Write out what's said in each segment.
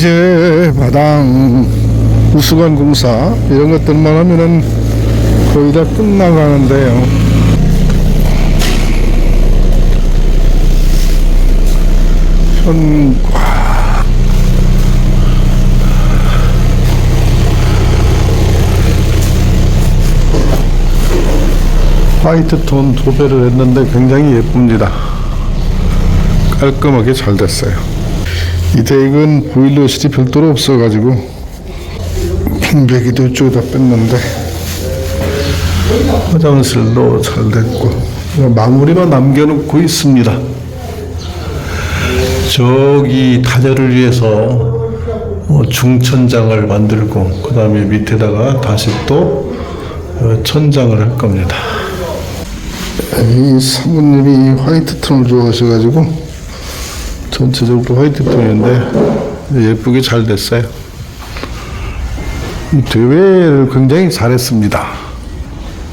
이제 마당 우수관 공사 이런 것들만 하면은 거의 다 끝나가는데요. 현 화이트 톤 도배를 했는데 굉장히 예쁩니다. 깔끔하게 잘 됐어요. 이 덱은 보일러실이 별도로 없어가지고 빙배기도 이쪽에다 뺐는데 화장실도 잘 됐고 마무리만 남겨놓고 있습니다. 저기 다녀를 위해서 어, 중천장을 만들고 그 다음에 밑에다가 다시 또 어, 천장을 할 겁니다. 이 사모님이 화이트 톤을 좋아하셔가지고 전체적으로 화이트 톤인데 예쁘게 잘 됐어요. 이 대회를 굉장히 잘했습니다.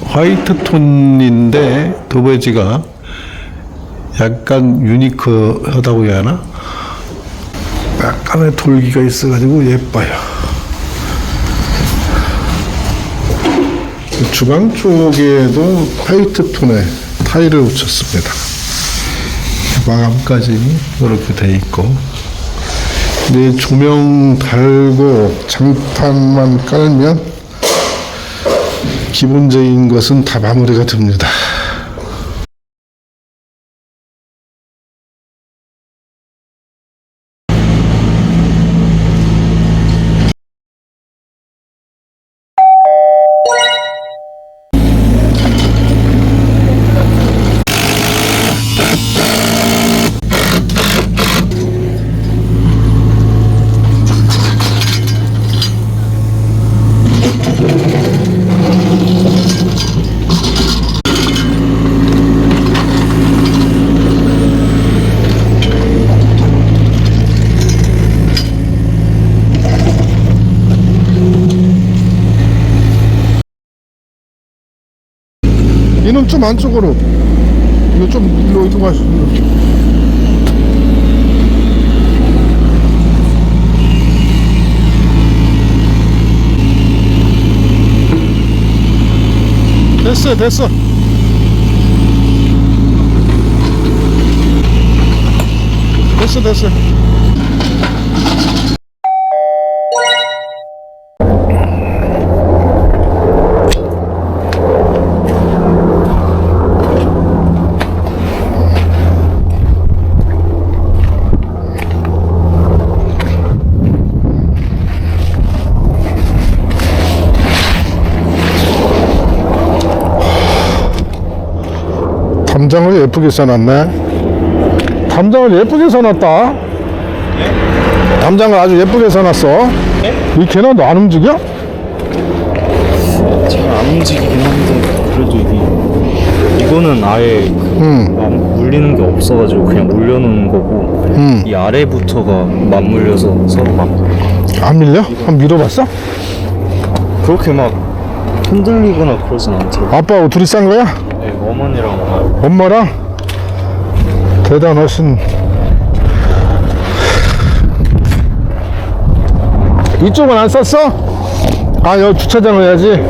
화이트 톤인데 도배지가 약간 유니크하다고 해야 하나? 약간의 돌기가 있어가지고 예뻐요. 주방 쪽에도 화이트 톤의 타일을 붙였습니다. 마감까지 이렇게 돼 있고 이제 조명 달고 장판만 깔면 기본적인 것은 다 마무리가 됩니다. 이놈 좀 안쪽으로. 이거 좀 일로 이동하시고 됐어 됐어. 됐어 됐어 담장을 예쁘게 써놨네. 담장을 예쁘게 써놨다. 담장을 아주 예쁘게 써놨어. 이 개는 너안 움직여? 잘 안 움직이긴 한데 그래도 이게 이거는 아예. 막 물리는 게 없어가지고 그냥 물려놓은 거고 응. 이 아래부터가 맞물려서 서로 막안 밀려? 한번 밀어봤어? 그렇게 막 흔들리거나 그러진 않더라고 아빠하고 둘이 싼 거야? 네, 어머니랑 엄마랑? 대단하신. 이쪽은 안 쌌어? 아, 여기 주차장을 해야지.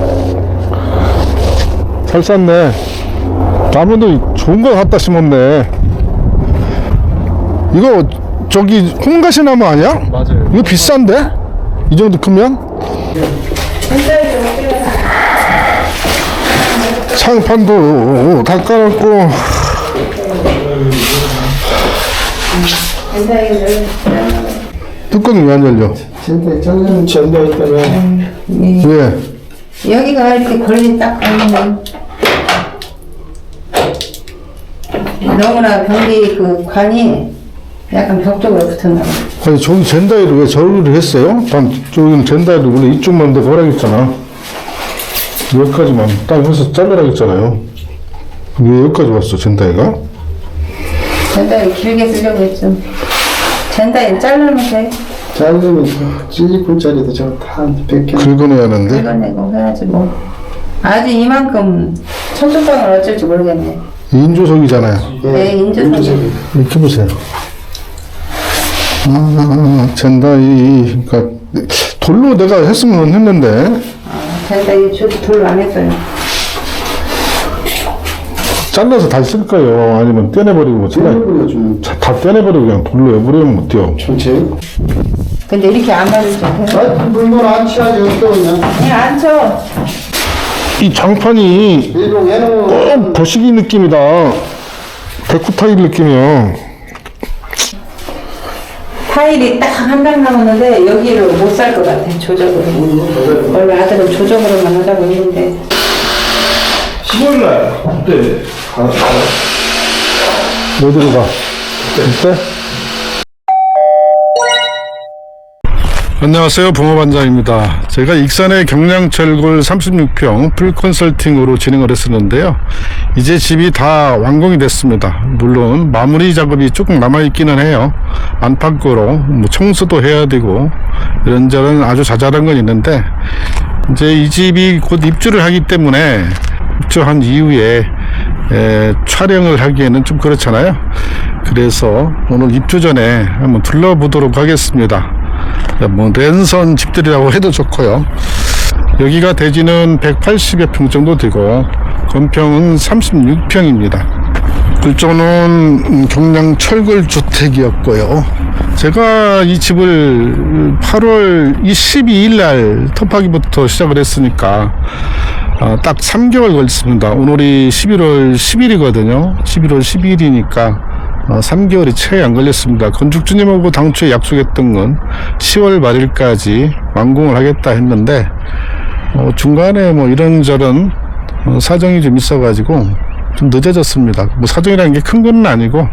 잘 쌌네. 나무도 좋은 거 갖다 심었네. 이거 저기 홍가시 나무 아니야? 맞아요 이거 비싼데? 이 정도 크면? 창판도 다 깔았고 뚜껑이 왜 안 열려? 전대 전대 때문에 왜? 여기가 이렇게 걸리 딱 걸리면 너무나 변기 그 관이 약간 벽 쪽으로 붙었나 봐. 아니 저기 젠다이를 왜 저를 했어요? 난 저기는 젠다이를 원래 이쪽만 더 하라 했잖아 여기까지만 딱 해서 잘라라 했잖아요 왜 여기까지 왔어 젠다이가? 전다리 길게 쓰려고 했죠. 전다리 자르면 돼. 자르면 실리콘짜리도 저다 벗겨 긁어내야 하는데 긁어내고 해야지 뭐. 아주 이만큼 천조방을 어쩔지 모르겠네. 인조석이잖아요 내 인조석이. 이렇게 보세요 아, 젠다이, 그러니까 돌로 내가 했으면 했는데 제가 이 저도 돌로 안 했어요. 잘라서 다시 쓸까요? 아니면 떼내버리고 차라리 떼내버려 좀 자, 다 떼내버리고 그냥 돌로 해버리면 어때요? 전체. 근데 이렇게 안 알아요. 아, 물건 안 치야지 어떠 그냥. 그냥 안 쳐. 이 장판이 꼭 거시기 느낌이다. 데쿠 타일 느낌이야. 타일이 딱 한 장 남았는데 여기를 못 살 것 같아 조적으로. 원래 아들은 조적으로만 하자고 했는데 15일날 그때 어디로 가? 그때? 안녕하세요. 붕어반장입니다. 제가 익산의 경량철골 36평 풀컨설팅으로 진행을 했었는데요. 이제 집이 다 완공이 됐습니다. 물론 마무리 작업이 조금 남아있기는 해요. 안팎으로 뭐 청소도 해야 되고 이런저런 아주 자잘한 건 있는데 이제 이 집이 곧 입주를 하기 때문에 입주한 이후에 에, 촬영을 하기에는 좀 그렇잖아요. 그래서 오늘 입주 전에 한번 둘러보도록 하겠습니다. 뭐 랜선 집들이라고 해도 좋고요. 여기가 대지는 180여 평 정도 되고 건평은 36평입니다. 글조는 경량 철골 주택이었고요. 제가 이 집을 8월 22일 날 터파기부터 시작을 했으니까 아, 딱 3개월 걸렸습니다. 오늘이 11월 10일이거든요. 11월 10일이니까 어, 3개월이 채 안 걸렸습니다. 건축주님하고 당초에 약속했던 건 10월 말일까지 완공을 하겠다 했는데 어, 중간에 뭐 이런저런 어, 사정이 좀 있어가지고 좀 늦어졌습니다. 뭐 사정이라는 게 큰 건 아니고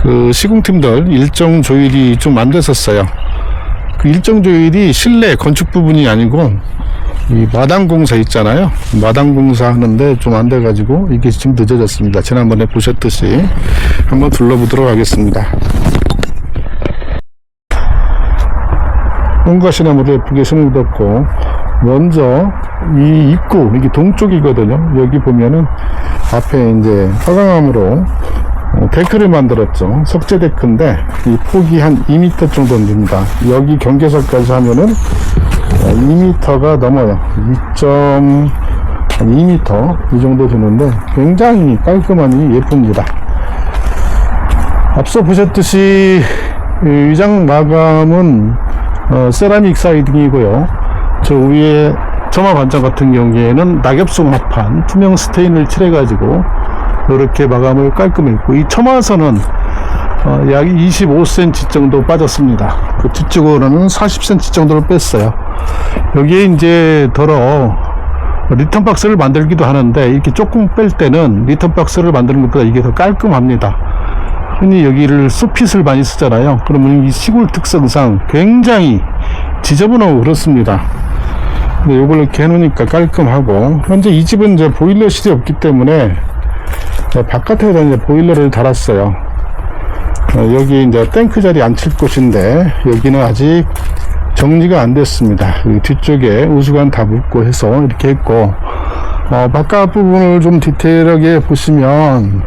그 시공팀들 일정 조율이 좀 안 됐었어요. 그 일정 조율이 실내 건축 부분이 아니고 이 마당 공사 있잖아요. 마당 공사 하는데 좀 안 돼가지고 이게 지금 늦어졌습니다. 지난번에 보셨듯이 한번 둘러보도록 하겠습니다. 홍가시나무를 예쁘게 심어뒀고 먼저 이 입구 이게 동쪽이거든요. 여기 보면은 앞에 이제 화강암으로 어, 데크를 만들었죠. 석재 데크인데 이 폭이 한 2m 정도 됩니다. 여기 경계선까지 하면은 2m가 넘어요. 2.2m 이 정도 되는데 굉장히 깔끔하니 예쁩니다. 앞서 보셨듯이 이 위장 마감은 어, 세라믹 사이딩이고요. 저 위에 점화 반장 같은 경우에는 낙엽속 합판 투명 스테인을 칠해가지고 이렇게 마감을 깔끔히 했고 이 첨화선은 어, 약 25cm 정도 빠졌습니다. 그 뒤쪽으로는 40cm 정도를 뺐어요. 여기에 이제 더러 리턴 박스를 만들기도 하는데 이렇게 조금 뺄 때는 리턴 박스를 만드는 것보다 이게 더 깔끔합니다. 흔히 여기를 숲핏을 많이 쓰잖아요. 그러면 이 시골 특성상 굉장히 지저분하고 그렇습니다. 근데 이걸 이렇게 해놓으니까 깔끔하고 현재 이 집은 이제 보일러실이 없기 때문에 바깥에다 이제 보일러를 달았어요. 어, 여기 이제 탱크 자리 앉힐 곳인데 여기는 아직 정리가 안 됐습니다. 뒤쪽에 우수관 다 묶고 해서 이렇게 했고 어, 바깥 부분을 좀 디테일하게 보시면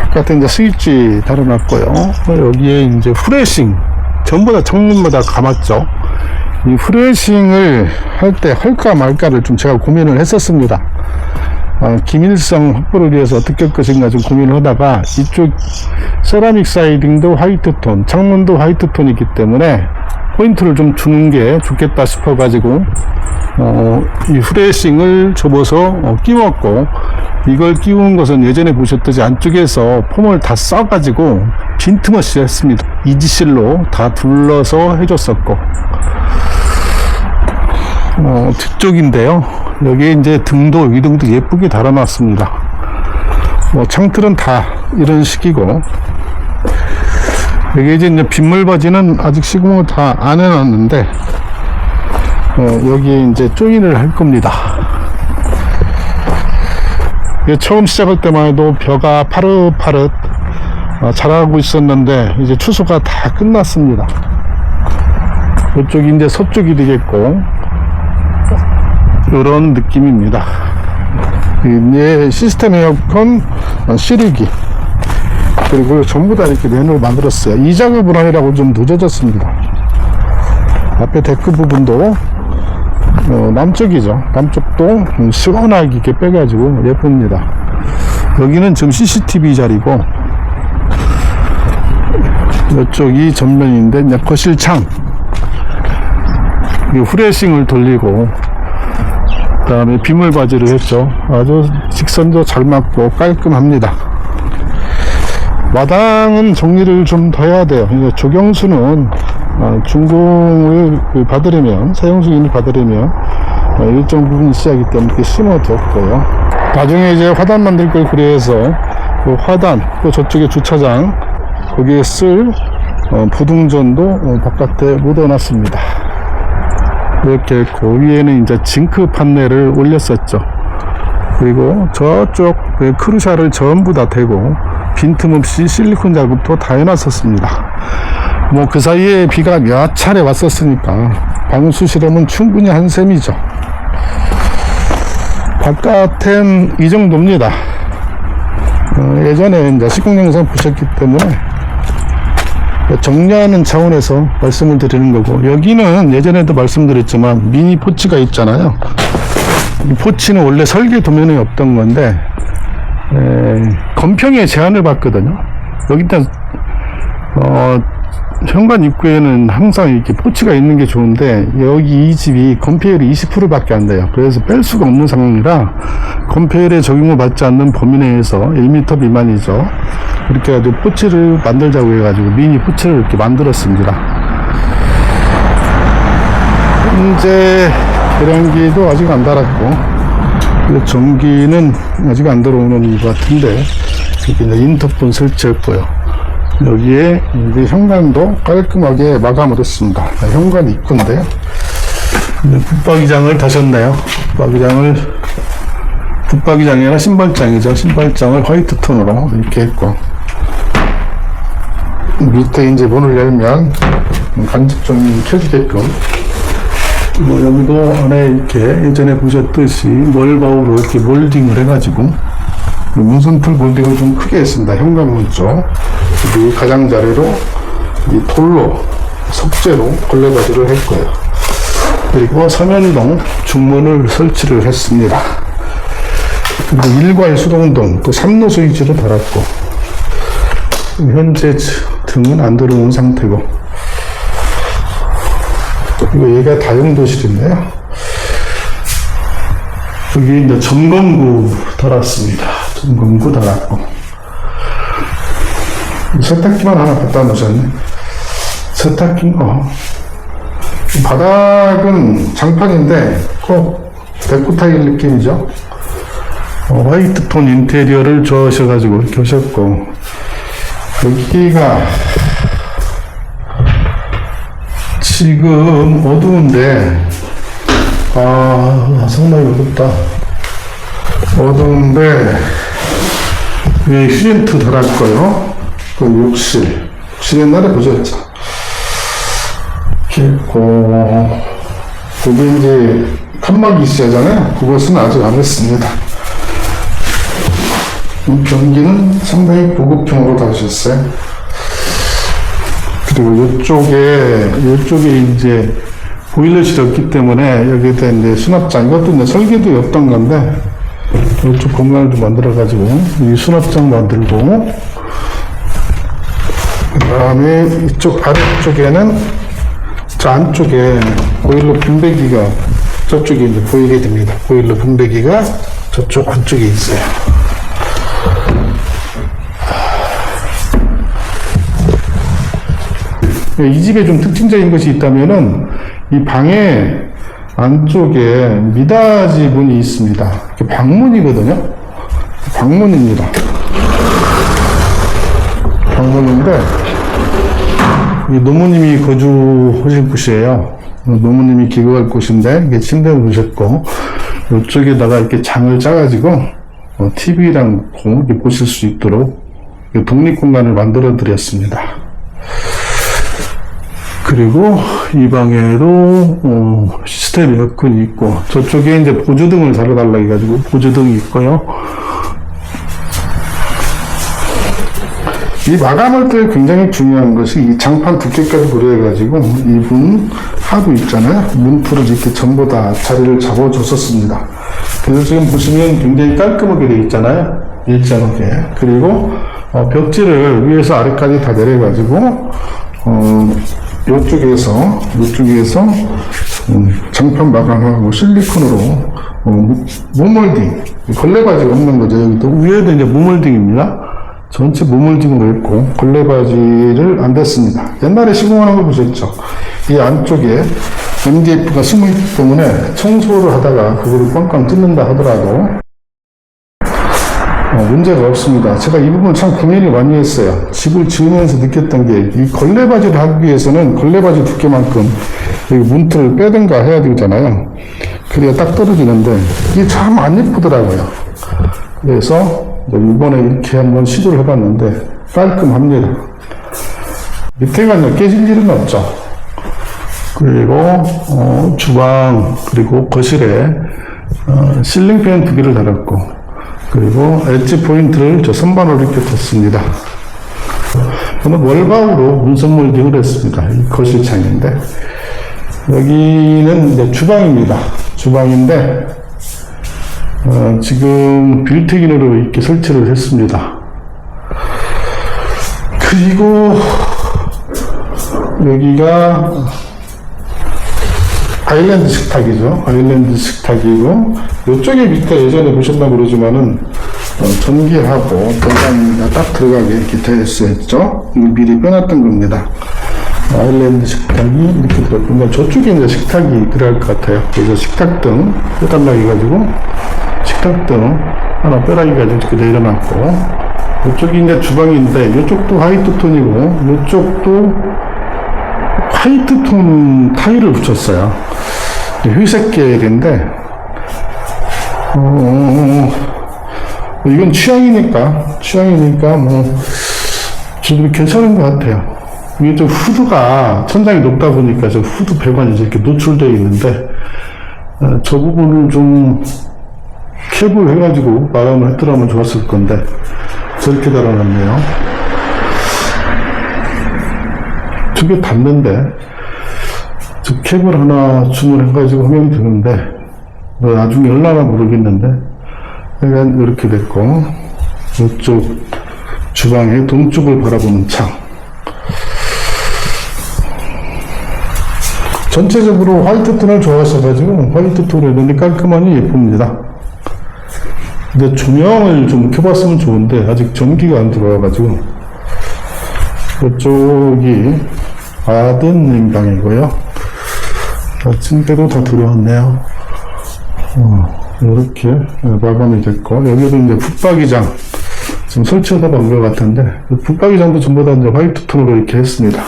바깥에 이제 스위치 달아놨고요. 어, 여기에 이제 후레싱 전부 다 창문마다 감았죠. 이 후레싱을 할 때 할까 말까를 좀 제가 고민을 했었습니다. 어, 기밀성 확보를 위해서 어떻게 할 것인가 좀 고민을 하다가 이쪽 세라믹 사이딩도 화이트 톤, 창문도 화이트 톤이기 때문에 포인트를 좀 주는 게 좋겠다 싶어 가지고 어, 이 후레싱을 접어서 어, 끼웠고 이걸 끼운 것은 예전에 보셨듯이 안쪽에서 폼을 다 써가지고 빈틈없이 했습니다. 이지실로 다 둘러서 해줬었고 어, 뒤쪽인데요. 여기에 이제 등도 위등도 예쁘게 달아놨습니다. 뭐 창틀은 다 이런 식이고 여기 이제 빗물 바지는 아직 시공을 다 안 해놨는데 어, 여기에 이제 조인을 할 겁니다. 처음 시작할 때만 해도 벼가 파릇파릇 어, 자라고 있었는데 이제 추수가 다 끝났습니다. 이쪽이 이제 서쪽이 되겠고 이런 느낌입니다. 이제 시스템 에어컨 어, 실리기 그리고 전부 다 이렇게 맨으로 만들었어요. 이 작업을 하느라고 좀 늦어졌습니다. 앞에 데크 부분도 어, 남쪽이죠. 남쪽도 시원하게 이렇게 빼가지고 예쁩니다. 여기는 지금 CCTV 자리고 이쪽이 전면인데 이제 거실 창이 후레싱을 돌리고 그 다음에 비물 바지를 했죠. 아주 직선도 잘 맞고 깔끔합니다. 마당은 정리를 좀 더 해야 돼요. 조경수는 어, 준공을 그 받으려면 사용 승인을 받으려면 어, 일정 부분 있어야 하기 때문에 심어뒀고요. 나중에 이제 화단 만들 걸 그래서 그 화단 또 저쪽에 주차장 거기에 쓸 어, 부등전도 어, 바깥에 묻어놨습니다. 이렇게 했고 위에는 이제 징크 판넬을 올렸었죠. 그리고 저쪽 그 크루샤를 전부 다 대고 빈틈없이 실리콘 작업도 다 해놨었습니다. 뭐 그 사이에 비가 몇 차례 왔었으니까 방수 실험은 충분히 한 셈이죠. 바깥엔 이 정도입니다. 어, 예전에 이제 시공 영상 보셨기 때문에 정리하는 차원에서 말씀을 드리는 거고 여기는 예전에도 말씀드렸지만 미니 포치가 있잖아요. 이 포치는 원래 설계 도면에 없던 건데 에, 건평에 제한을 받거든요. 여기다 어, 현관 입구에는 항상 이렇게 포치가 있는 게 좋은데 여기 이 집이 건폐율이 20%밖에 안 돼요. 그래서 뺄 수가 없는 상황이라 건폐율에 적용을 받지 않는 범위 내에서 1m 미만이죠. 이렇게 해가지고 포치를 만들자고 해가지고 미니 포치를 이렇게 만들었습니다. 현재 계량기도 아직 안 달았고 전기는 아직 안 들어오는 것 같은데 이제 인터폰 설치했고요. 여기에 이제 현관도 깔끔하게 마감을 했습니다. 네, 현관 입구인데 이제 붙박이장을 다셨네요. 붙박이장을 붙박이장이 아니라 신발장이죠. 신발장을 화이트 톤으로 이렇게 했고 밑에 이제 문을 열면 간접 좀 켜지게끔 뭐 여기도 안에 이렇게 예전에 보셨듯이 멀바우로 이렇게 몰딩을 해가지고 문선풀 몰딩을 좀 크게 했습니다. 현관문 쪽 그리고 가장자리로 이 돌로 석재로 걸레바지를 했고요. 그리고 서면동 중문을 설치를 했습니다. 그리고 일괄 수동동 또 3로 스위치로 달았고 현재 등은 안 들어온 상태고 그리고 얘가 다용도실인데요. 여기 이제 점검구 달았습니다. 점검구 달았고 세탁기만 하나 갖다 놓으셨네. 세탁기, 어. 바닥은 장판인데 꼭 데코 타일 느낌이죠. 어, 화이트 톤 인테리어를 좋아하셔가지고 이렇게 하셨고 여기가 지금 어두운데 아 상당히 어둡다 어두운데 위에 휴젠트 달았고요 그 욕실. 욕실 옛날에 보셨죠? 있고 거기 이제 칸막이 있어야잖아요. 그것은 아직 안 했습니다. 이 변기는 상당히 고급형으로 다셨어요. 그리고 이쪽에, 이쪽에 이제 보일러실이 없기 때문에 여기다 이제 수납장, 이것도 이제 설계도 없던 건데, 이쪽 공간을 좀 만들어가지고, 이 수납장 만들고, 그 다음에 이쪽 아래쪽에는 저 안쪽에 보일러 분배기가 저쪽에 이제 보이게 됩니다. 보일러 분배기가 저쪽 안쪽에 있어요. 이 집에 좀 특징적인 것이 있다면은 이 방에 안쪽에 미닫이 문이 있습니다. 방문이거든요. 방문입니다. 방문인데 이 노무님이 거주하실 곳이에요. 노무님이 기거할 곳인데 이게 침대를 놓으셨고 이쪽에다가 이렇게 장을 짜가지고 TV랑 이렇게 보실 수 있도록 독립 공간을 만들어 드렸습니다. 그리고 이 방에도 어, 시스템 에어컨이 있고 저쪽에 이제 보조등을 달아달라 해가지고 보조등이 있고요. 이 마감할 때 굉장히 중요한 것이 이 장판 두께까지 고려해가지고 이분 하부 있잖아요. 문틀을 이렇게 전부 다 자리를 잡아줬었습니다. 그래서 지금 보시면 굉장히 깔끔하게 되어 있잖아요. 일정하게. 그리고 어, 벽지를 위에서 아래까지 다 내려가지고 어, 이쪽에서 이쪽에서 음, 장판 마감하고 실리콘으로 어, 모- 모몰딩 걸레바지가 없는 거죠. 여기도 위에도 이제 모몰딩입니다. 전체 모몰딩으로 했고 걸레바지를 안 댔습니다. 옛날에 시공하는 거 보셨죠? 이 안쪽에 MDF가 숨어 있기 때문에 청소를 하다가 그거를 꽝꽝 뜯는다 하더라도 어, 문제가 없습니다. 제가 이 부분 참 고민을 많이 했어요. 집을 지으면서 느꼈던 게, 이 걸레바지를 하기 위해서는 걸레바지 두께만큼 여기 문틀을 빼든가 해야 되잖아요. 그래야 딱 떨어지는데, 이게 참 안 예쁘더라고요. 그래서 이번에 이렇게 한번 시도를 해봤는데, 깔끔합니다. 밑에가 이제 깨질 일은 없죠. 그리고, 어, 주방, 그리고 거실에, 어, 실링팬 두 개를 달았고, 그리고 엣지 포인트를 저 선반으로 이렇게 뒀습니다. 저는 월바우로 문선 몰딩을 했습니다. 이 거실 창인데. 여기는 이제 주방입니다. 주방인데, 어, 지금 빌트인으로 이렇게 설치를 했습니다. 그리고 여기가 아일랜드 식탁이죠. 아일랜드 식탁이고 이쪽에 밑에 예전에 보셨나 모르지만은 어, 전기하고 전기가 딱 들어가게 이렇게 되어 있었죠. 미리 빼놨던 겁니다. 아일랜드 식탁이 이렇게 들어있고 저쪽에 이제 식탁이 들어갈 것 같아요. 그래서 식탁등 빼달라 해가지고 식탁등 하나 해가지고 이렇게 내려놨고 이쪽이 이제 주방인데 이쪽도 화이트 톤이고 이쪽도 화이트 톤 타일을 붙였어요. 회색 계열인데, 어, 이건 취향이니까, 취향이니까 뭐, 저도 괜찮은 것 같아요. 이게 좀 후드가 천장이 높다 보니까 저 후드 배관이 이렇게 노출되어 있는데, 어, 저 부분을 좀 캡을 해가지고 마감을 했더라면 좋았을 건데, 저렇게 달아놨네요. 두 개 닿는데 저 캡을 하나 주문해가지고 하면 되는데 뭐 나중에 얼마나 모르겠는데 약간 이렇게 됐고 이쪽 주방의 동쪽을 바라보는 창 전체적으로 화이트 톤을 좋아하셔가지고 화이트 톤을 했는데 깔끔하니 예쁩니다 근데 조명을 좀 켜봤으면 좋은데 아직 전기가 안 들어와가지고 이쪽이 아드님 방이고요. 어, 침대도 다 들어왔네요. 어, 이렇게 마감이 됐고 여기도 이제 붙박이장 지금 설치하다 온것 같은데 그 붙박이장도 전부 다 이제 화이트 톤으로 이렇게 했습니다.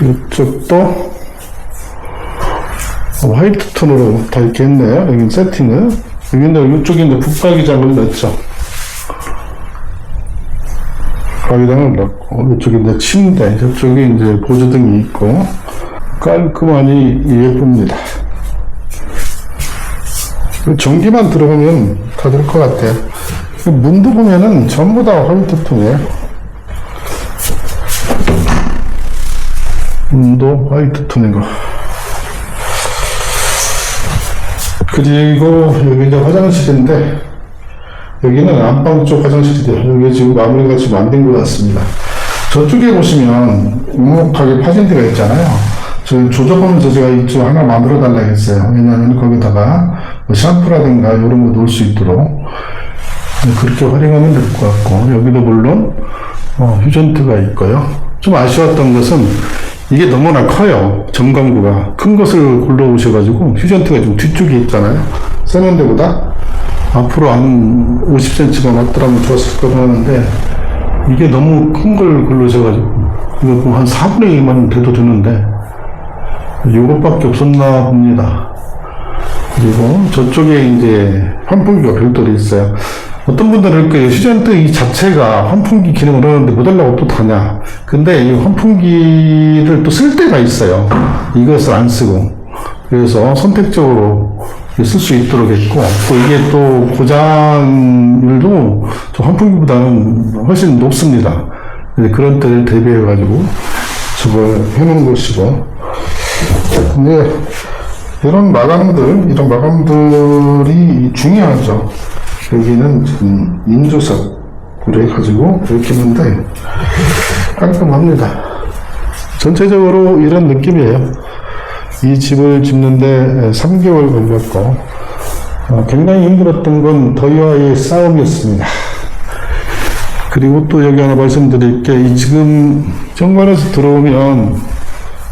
이쪽도 화이트 톤으로 다 이렇게 했네요. 여기 세팅을. 여기는 이쪽에 이제 붙박이장을 넣었죠. 가위장을 넣고, 이쪽에 이제 침대, 저쪽에 이제 보조등이 있고, 깔끔하니 예쁩니다. 전기만 들어오면 다 될 것 같아요. 문도 보면은 전부 다 화이트 톤이에요. 문도 화이트 톤이고. 그리고 여기 이제 화장실인데, 여기는 안방 쪽 화장실이에요. 여기 지금 마무리가 지금 안 된 것 같습니다. 저쪽에 보시면 묵묵하게 파진 데가 있잖아요. 저 조져보면서 제가 이쪽 하나 만들어 달라 했어요. 왜냐하면 거기다가 뭐 샴푸라든가 이런 거 넣을 수 있도록 그렇게 활용하면 될 것 같고 여기도 물론 어, 휴전트가 있고요. 좀 아쉬웠던 것은 이게 너무나 커요. 전광구가 큰 것을 골라오셔가지고 휴전트가 좀 뒤쪽에 있잖아요. 세면대보다 앞으로 한 50cm가 놨더라면 좋았을 것 같는데 이게 너무 큰걸 걸르셔가지고 이거 뭐 한 4분의 1만 돼도 되는데 이것밖에 없었나 봅니다. 그리고 저쪽에 이제 환풍기가 별도로 있어요. 어떤 분들은 그 휴전트 이 자체가 환풍기 기능을 하는데 뭐 달라고 또 다냐. 근데 이 환풍기를 또 쓸 때가 있어요. 이것을 안 쓰고. 그래서 선택적으로 쓸 수 있도록 했고 또 이게 또 고장률도 저 환풍기보다는 훨씬 높습니다. 네, 그런 때를 대비해 가지고 저걸 해놓은 것이고 근데 이런 마감들 이런 마감들이 중요하죠. 여기는 지금 인조석으로 해가지고 이렇게 했는데 깔끔합니다. 전체적으로 이런 느낌이에요. 이 집을 짓는데 3개월 걸렸고 어, 굉장히 힘들었던 건 더위와의 싸움이었습니다. 그리고 또 여기 하나 말씀드릴 게이 지금 정관에서 들어오면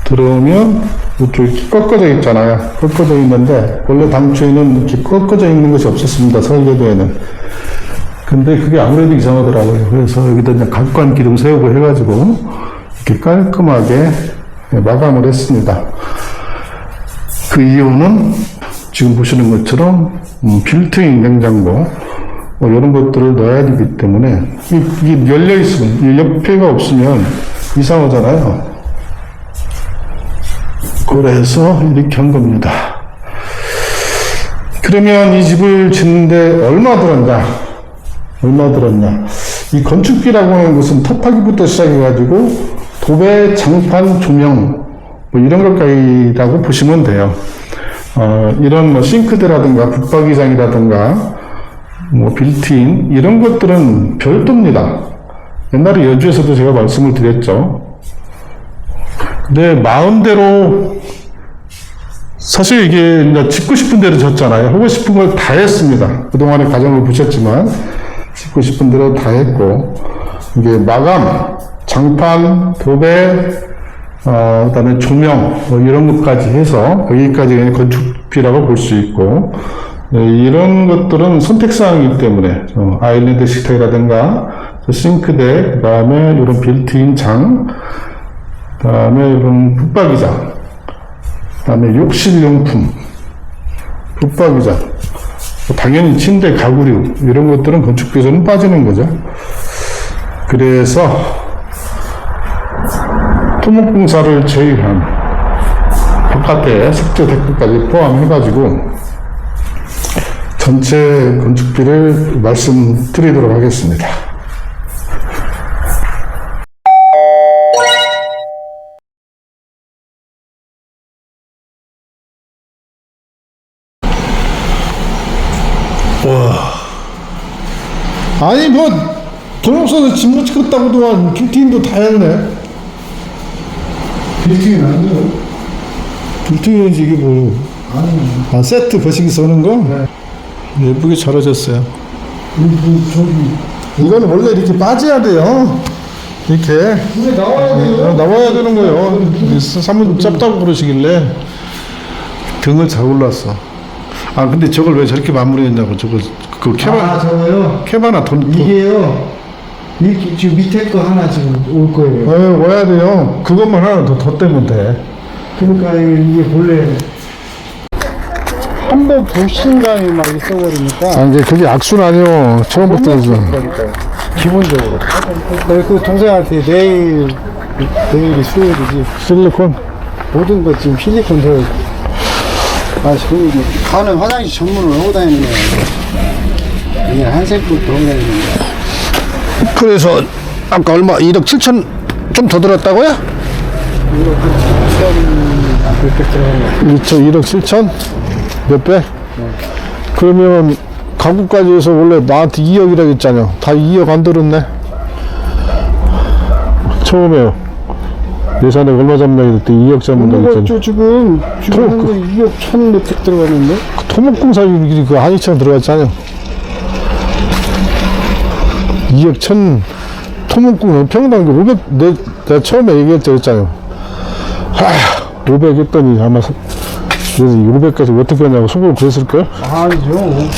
들어오면 이쪽 이렇게 꺾어져 있잖아요. 꺾어져 있는데 원래 당초에는 이렇게 꺾어져 있는 것이 없었습니다. 설계도에는. 근데 그게 아무래도 이상하더라고요. 그래서 여기다 그냥 각관 기둥 세우고 해가지고 이렇게 깔끔하게 마감을 했습니다. 그 이유는 지금 보시는 것처럼 음, 빌트인 냉장고 뭐 이런 것들을 넣어야 되기 때문에 이- 이게 열려 있으면 이 옆에가 없으면 이상하잖아요. 그래서 이렇게 한 겁니다. 그러면 이 집을 짓는데 얼마 들었냐? 얼마 들었냐? 이 건축비라고 하는 것은 톱하기부터 시작해가지고 도배, 장판, 조명 뭐 이런 것까지라고 보시면 돼요. 어, 이런 뭐 싱크대라든가 붙박이장이라든가 뭐 빌트인 이런 것들은 별도입니다. 옛날에 여주에서도 제가 말씀을 드렸죠. 근데 마음대로 사실 이게 짓고 싶은 대로 졌잖아요. 하고 싶은 걸 다 했습니다. 그동안의 과정을 보셨지만 짓고 싶은 대로 다 했고 이게 마감, 장판, 도배, 어, 그다음에 조명 뭐 이런 것까지 해서 여기까지 건축비라고 볼 수 있고 네, 이런 것들은 선택사항이기 때문에 어, 아일랜드 식탁이라든가 저 싱크대 그다음에 이런 빌트인 장 그 다음에 이런 붙박이장 그 다음에 욕실용품 붙박이장 뭐 당연히 침대 가구류 이런 것들은 건축비에서는 빠지는 거죠 그래서 토목공사를 제외한 바깥에 석재 대표까지 포함해가지고 전체 건축비를 말씀드리도록 하겠습니다. 아니 뭐돈 없어서 집못 찍었다고도 빌트인도 다 했네. 빌딩이 아니에요. 빌트인이지 이게 뭐. 아 세트 거시기 써는 거? 예쁘게 잘하셨어요. 이거는 원래 이렇게 빠져야 돼요. 이렇게 이게 나와야 돼요. 어, 나와야 되는 거예요. 사모님 짧다고 그러시길래 등을 잘 올랐어. 아 근데 저걸 왜 저렇게 마무리했냐고 저거 그 캐바 아, 저거요. 캐바나 돈 돈- 이게요. 이렇게 지금 밑에 거 하나 지금 올 거예요. 어, 와야 돼요. 그것만 하나 더 덧대면 돼. 그러니까 이게 본래 한 번 불신감이 막 있어버리니까 아 이제 그게 악순 아니요. 처음부터 해서. 기본적으로. 내가 그 동생한테 내일 내일이 수요일이지 실리콘. 모든 것 지금 실리콘 저 아, 지금 가는 화장실 전문을 하고 다니는 거야. 이게 한색부터 거야. 그래서 아까 얼마 1억 7천 좀 더 들었다고요? 2천 1억 7천 몇 배? 그러면 가구까지 해서 원래 나한테 2억이라고 했잖아요. 다 2억 안 들었네. 처음에 예산에 얼마 잡나 했더니 2억 잡는다고 했잖아요. 이거 지금 지금 그- 한거 2억 천 몇백 들어갔는데? 토목공사 일이 그 한이천 들어갔잖아요. 2억 천 토목공은 평당 500 내, 내가 처음에 얘기했죠 했잖아요. 하, 500 했더니 아마 사- 그래서 500까지 어떻게 하냐고 속으로 그랬을걸? 아니죠.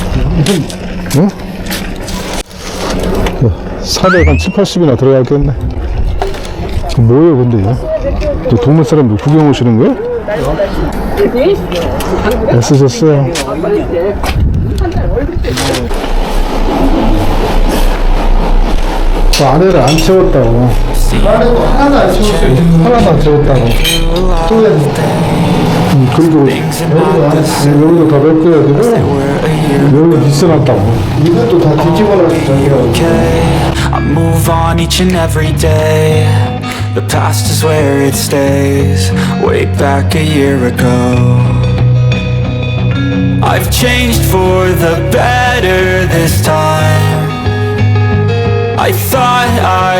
400 한 7, 80이나 들어갔겠네. 그 뭐예요 근데 이거? 또 동네 사람들 구경 오시는 거예요? 애쓰셨어요. 그 아래를 안 채웠다고. 나도 하나도 안 치웠어요. 하나도 안 채웠다고. 또 음, 그리고 things are not the same 여기도 더 바꿔야 되고 they were a year 여기 빗어놨다고 이것도 다 뒤집어놔서 저기가 okay. I move on each and every day. The past is where it stays. Way back a year ago. I've changed for the better this time. I thought